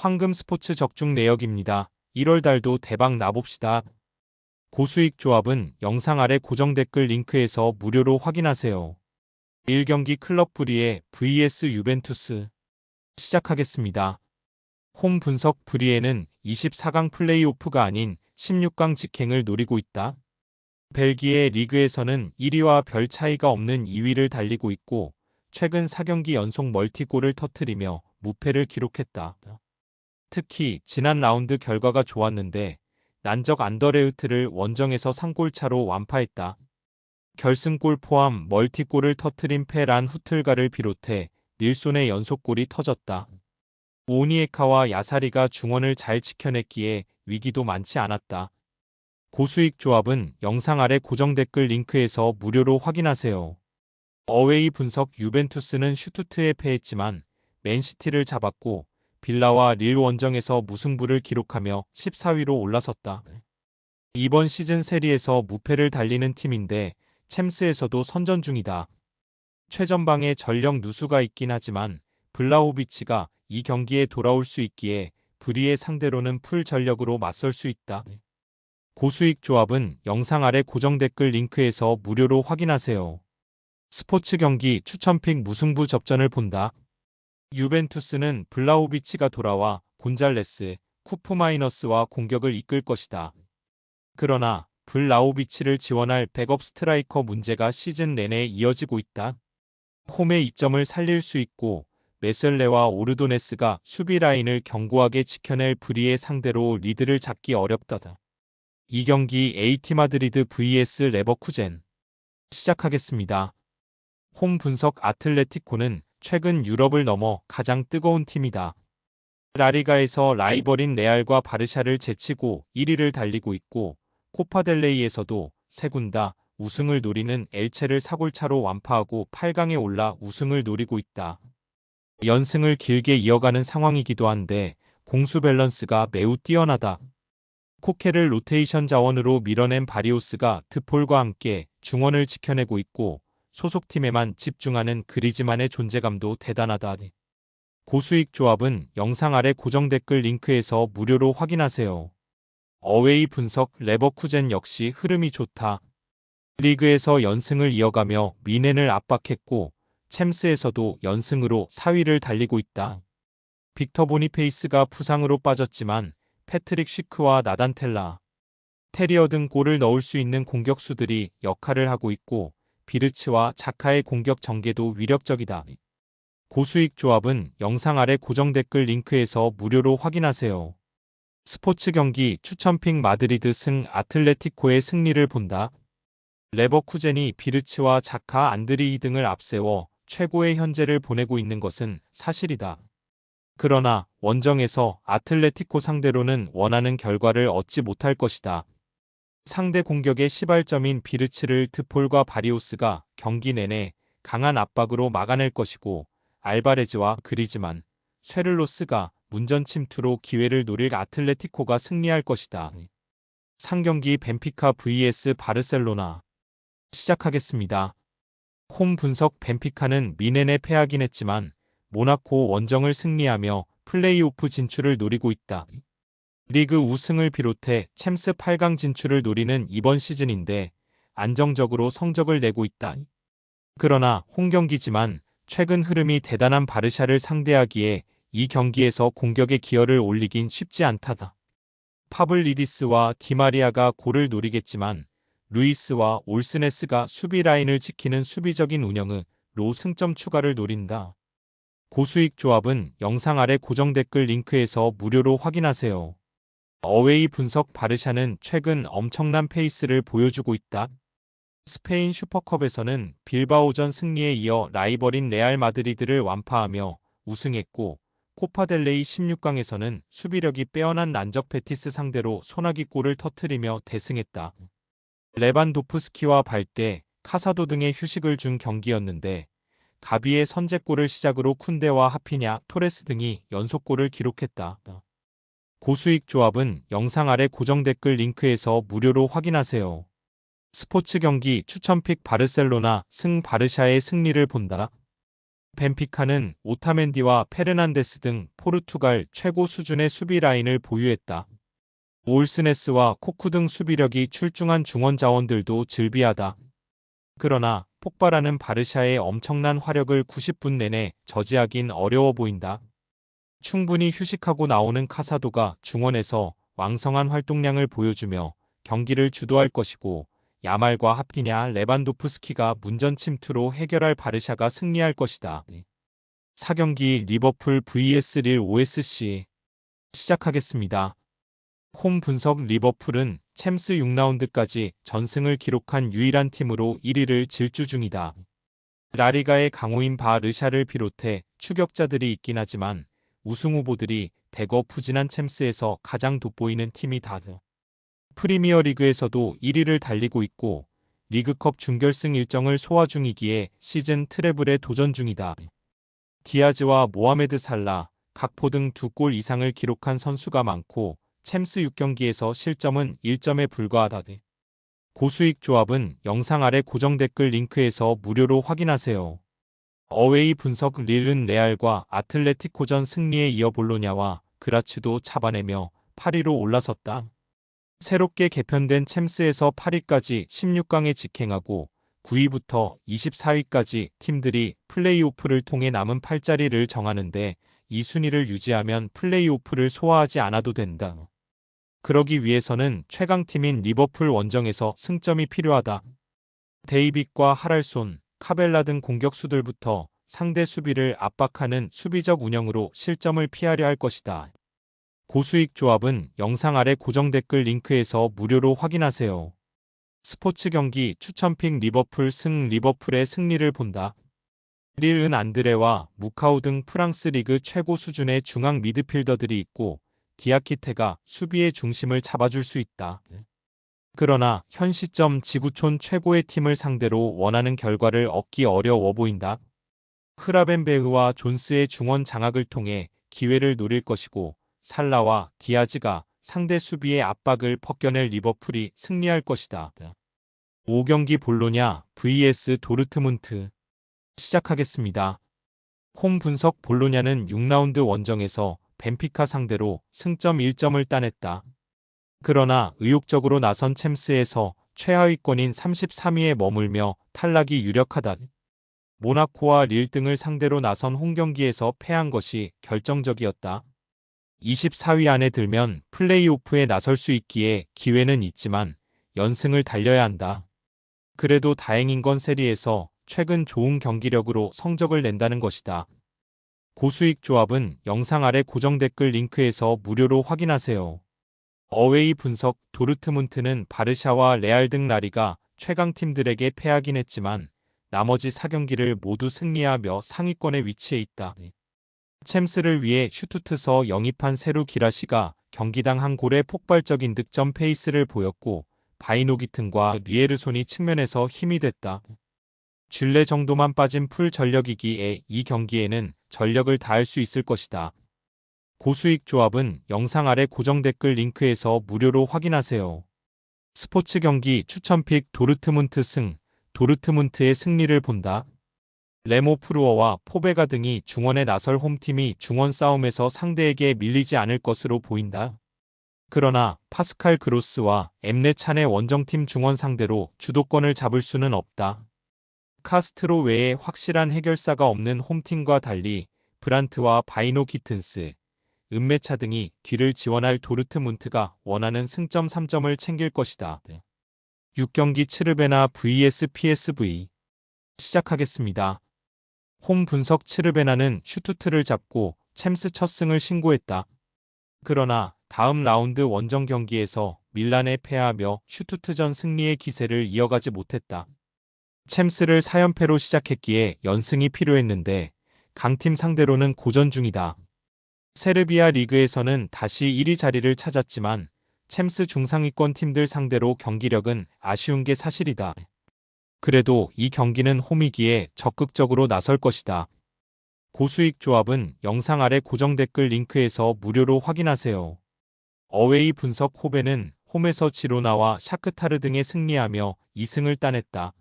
황금 스포츠 적중 내역입니다. 1월 달도 대박 나봅시다. 고수익 조합은 영상 아래 고정 댓글 링크에서 무료로 확인하세요. 1경기 클럽 브리에 vs 유벤투스 시작하겠습니다. 홈 분석 브리에는 24강 플레이오프가 아닌 16강 직행을 노리고 있다. 벨기에 리그에서는 1위와 별 차이가 없는 2위를 달리고 있고 최근 4경기 연속 멀티골을 터트리며 무패를 기록했다. 특히 지난 라운드 결과가 좋았는데 난적 안더레우트를 원정에서 3골차로 완파했다. 결승골 포함 멀티골을 터트린 페란 후틀가를 비롯해 닐손의 연속골이 터졌다. 오니에카와 야사리가 중원을 잘 지켜냈기에 위기도 많지 않았다. 고수익 조합은 영상 아래 고정 댓글 링크에서 무료로 확인하세요. 어웨이 분석 유벤투스는 슈투트에 패했지만 맨시티를 잡았고 빌라와 릴 원정에서 무승부를 기록하며 14위로 올라섰다. 이번 시즌 세리에서 무패를 달리는 팀인데 챔스에서도 선전 중이다. 최전방에 전력 누수가 있긴 하지만 블라우비치가 이 경기에 돌아올 수 있기에 불의의 상대로는 풀 전력으로 맞설 수 있다. 고수익 조합은 영상 아래 고정 댓글 링크에서 무료로 확인하세요. 스포츠 경기 추천픽 무승부 접전을 본다. 유벤투스는 블라우비치가 돌아와 곤잘레스, 쿠프마이너스와 공격을 이끌 것이다. 그러나 블라우비치를 지원할 백업 스트라이커 문제가 시즌 내내 이어지고 있다. 홈의 이점을 살릴 수 있고 메셀레와 오르도네스가 수비 라인을 견고하게 지켜낼 브리의 상대로 리드를 잡기 어렵다. 이 경기 에이티 마드리드 vs 레버쿠젠 시작하겠습니다. 홈 분석 아틀레티코는 최근 유럽을 넘어 가장 뜨거운 팀이다. 라리가에서 라이벌인 레알과 바르샤를 제치고 1위를 달리고 있고 코파델레이에서도 세군다 우승을 노리는 엘체를 사골차로 완파하고 8강에 올라 우승을 노리고 있다. 연승을 길게 이어가는 상황이기도 한데 공수 밸런스가 매우 뛰어나다. 코케를 로테이션 자원으로 밀어낸 바리오스가 드폴과 함께 중원을 지켜내고 있고 소속팀에만 집중하는 그리즈만의 존재감도 대단하다. 고수익 조합은 영상 아래 고정 댓글 링크에서 무료로 확인하세요. 어웨이 분석 레버쿠젠 역시 흐름이 좋다. 리그에서 연승을 이어가며 미넨을 압박했고 챔스에서도 연승으로 4위를 달리고 있다. 빅터 보니페이스가 부상으로 빠졌지만 패트릭 쉬크와 나단텔라, 테리어 등 골을 넣을 수 있는 공격수들이 역할을 하고 있고 비르츠와 자카의 공격 전개도 위력적이다. 고수익 조합은 영상 아래 고정 댓글 링크에서 무료로 확인하세요. 스포츠 경기 추천픽 마드리드 승 아틀레티코의 승리를 본다. 레버쿠젠이 비르츠와 자카 안드리이 등을 앞세워 최고의 현재를 보내고 있는 것은 사실이다. 그러나 원정에서 아틀레티코 상대로는 원하는 결과를 얻지 못할 것이다. 상대 공격의 시발점인 비르츠를 드폴과 바리오스가 경기 내내 강한 압박으로 막아낼 것이고 알바레즈와 그리즈만, 쇠를로스가 문전 침투로 기회를 노릴 아틀레티코가 승리할 것이다. 상경기 벤피카 vs 바르셀로나 시작하겠습니다. 홈 분석 벤피카는 미넨에 패하긴 했지만 모나코 원정을 승리하며 플레이오프 진출을 노리고 있다. 리그 우승을 비롯해 챔스 8강 진출을 노리는 이번 시즌인데 안정적으로 성적을 내고 있다. 그러나 홈경기지만 최근 흐름이 대단한 바르샤를 상대하기에 이 경기에서 공격의 기여를 올리긴 쉽지 않다다. 파블리디스와 디마리아가 골을 노리겠지만 루이스와 올스네스가 수비 라인을 지키는 수비적인 운영으로 승점 추가를 노린다. 고수익 조합은 영상 아래 고정 댓글 링크에서 무료로 확인하세요. 어웨이 분석 바르샤는 최근 엄청난 페이스를 보여주고 있다. 스페인 슈퍼컵에서는 빌바오전 승리에 이어 라이벌인 레알 마드리드를 완파하며 우승했고 코파델레이 16강에서는 수비력이 빼어난 난적 베티스 상대로 소나기 골을 터트리며 대승했다. 레반도프스키와 발대, 카사도 등의 휴식을 준 경기였는데 가비의 선제골을 시작으로 쿤데와 하피냐, 토레스 등이 연속골을 기록했다. 고수익 조합은 영상 아래 고정 댓글 링크에서 무료로 확인하세요. 스포츠 경기 추천픽 바르셀로나 승 바르샤의 승리를 본다. 벤피카는 오타멘디와 페르난데스 등 포르투갈 최고 수준의 수비 라인을 보유했다. 올스네스와 코쿠 등 수비력이 출중한 중원 자원들도 즐비하다. 그러나 폭발하는 바르샤의 엄청난 화력을 90분 내내 저지하긴 어려워 보인다. 충분히 휴식하고 나오는 카사도가 중원에서 왕성한 활동량을 보여주며 경기를 주도할 것이고 야말과 하피냐 레반도프스키가 문전 침투로 해결할 바르샤가 승리할 것이다. 4경기 리버풀 vs 릴 OSC 시작하겠습니다. 홈 분석 리버풀은 챔스 6라운드까지 전승을 기록한 유일한 팀으로 1위를 질주 중이다. 라리가의 강호인 바르샤를 비롯해 추격자들이 있긴 하지만 우승 후보들이 대거 부진한 챔스에서 가장 돋보이는 팀이 다. 프리미어리그에서도 1위를 달리고 있고 리그컵 준결승 일정을 소화 중이기에 시즌 트래블에 도전 중이다. 디아즈와 모하메드 살라, 각포 등 두 골 이상을 기록한 선수가 많고 챔스 6경기에서 실점은 1점에 불과하다. 고수익 조합은 영상 아래 고정 댓글 링크에서 무료로 확인하세요. 어웨이 분석 릴은 레알과 아틀레티코전 승리에 이어 볼로냐와 그라치도 잡아내며 8위로 올라섰다. 새롭게 개편된 챔스에서 8위까지 16강에 직행하고 9위부터 24위까지 팀들이 플레이오프를 통해 남은 8자리를 정하는데 이 순위를 유지하면 플레이오프를 소화하지 않아도 된다. 그러기 위해서는 최강팀인 리버풀 원정에서 승점이 필요하다. 데이빗과 하랄손, 카벨라 등 공격수들부터 상대 수비를 압박하는 수비적 운영으로 실점을 피하려 할 것이다. 고수익 조합은 영상 아래 고정 댓글 링크에서 무료로 확인하세요. 스포츠 경기 추천픽 리버풀 승 리버풀의 승리를 본다. 릴은 안드레와 무카우 등 프랑스 리그 최고 수준의 중앙 미드필더들이 있고 디아키테가 수비의 중심을 잡아줄 수 있다. 그러나 현 시점 지구촌 최고의 팀을 상대로 원하는 결과를 얻기 어려워 보인다. 흐라벤베흐와 존스의 중원 장악을 통해 기회를 노릴 것이고 살라와 디아즈가 상대 수비의 압박을 벗겨낼 리버풀이 승리할 것이다. 5경기 볼로냐 vs 도르트문트 시작하겠습니다. 홈 분석 볼로냐는 6라운드 원정에서 벤피카 상대로 승점 1점을 따냈다. 그러나 의욕적으로 나선 챔스에서 최하위권인 33위에 머물며 탈락이 유력하다. 모나코와 릴 등을 상대로 나선 홈경기에서 패한 것이 결정적이었다. 24위 안에 들면 플레이오프에 나설 수 있기에 기회는 있지만 연승을 달려야 한다. 그래도 다행인 건 세리에서 최근 좋은 경기력으로 성적을 낸다는 것이다. 고수익 조합은 영상 아래 고정 댓글 링크에서 무료로 확인하세요. 어웨이 분석 도르트문트는 바르샤와 레알 등 나리가 최강팀들에게 패하긴 했지만 나머지 4경기를 모두 승리하며 상위권에 위치해 있다. 챔스를 위해 슈투트서 영입한 세루 기라시가 경기당 한 골의 폭발적인 득점 페이스를 보였고 바이노기튼과 리에르손이 측면에서 힘이 됐다. 줄레 정도만 빠진 풀 전력이기에 이 경기에는 전력을 다할 수 있을 것이다. 고수익 조합은 영상 아래 고정 댓글 링크에서 무료로 확인하세요. 스포츠 경기 추천픽 도르트문트 승, 도르트문트의 승리를 본다. 레모 프루어와 포베가 등이 중원에 나설 홈팀이 중원 싸움에서 상대에게 밀리지 않을 것으로 보인다. 그러나 파스칼 그로스와 엠네 찬의 원정팀 중원 상대로 주도권을 잡을 수는 없다. 카스트로 외에 확실한 해결사가 없는 홈팀과 달리 브란트와 바이노 키튼스, 은메차 등이 뒤를 지원할 도르트문트가 원하는 승점 3점을 챙길 것이다. 6경기 츠르베나 vs PSV 시작하겠습니다. 홈 분석 츠르베나는 슈투트를 잡고 챔스 첫 승을 신고했다. 그러나 다음 라운드 원정 경기에서 밀란에 패하며 슈투트전 승리의 기세를 이어가지 못했다. 챔스를 4연패로 시작했기에 연승이 필요했는데 강팀 상대로는 고전 중이다. 세르비아 리그에서는 다시 1위 자리를 찾았지만 챔스 중상위권 팀들 상대로 경기력은 아쉬운 게 사실이다. 그래도 이 경기는 홈이기에 적극적으로 나설 것이다. 고수익 조합은 영상 아래 고정 댓글 링크에서 무료로 확인하세요. 어웨이 분석 호베는 홈에서 지로나와 샤크타르 등에 승리하며 2승을 따냈다.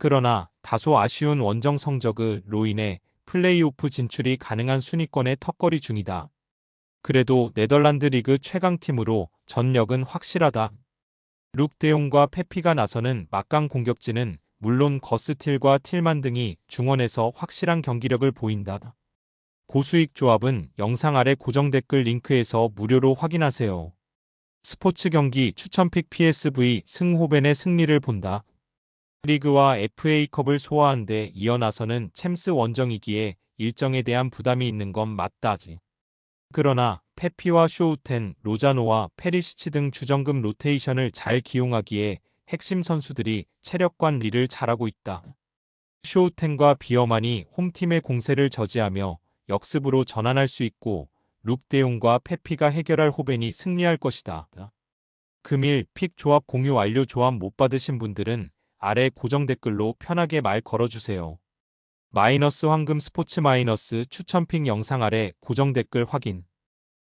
그러나 다소 아쉬운 원정 성적으로 인해 플레이오프 진출이 가능한 순위권의 턱걸이 중이다. 그래도 네덜란드 리그 최강팀으로 전력은 확실하다. 룩 데용과 페피가 나서는 막강 공격진은 물론 거스틸과 틸만 등이 중원에서 확실한 경기력을 보인다. 고수익 조합은 영상 아래 고정 댓글 링크에서 무료로 확인하세요. 스포츠 경기 추천픽 PSV 승호벤의 승리를 본다. 리그와 FA컵을 소화한 데 이어 나서는 챔스 원정이기에 일정에 대한 부담이 있는 건 맞다지. 그러나 페피와 쇼우텐, 로자노와 페리시치 등 주전급 로테이션을 잘 기용하기에 핵심 선수들이 체력 관리를 잘하고 있다. 쇼우텐과 비어만이 홈팀의 공세를 저지하며 역습으로 전환할 수 있고 룩데용과 페피가 해결할 호벤이 승리할 것이다. 금일 픽 조합 공유 완료 조합 못 받으신 분들은 아래 고정 댓글로 편하게 말 걸어주세요. 마이너스 황금 스포츠 마이너스 추천픽 영상 아래 고정 댓글 확인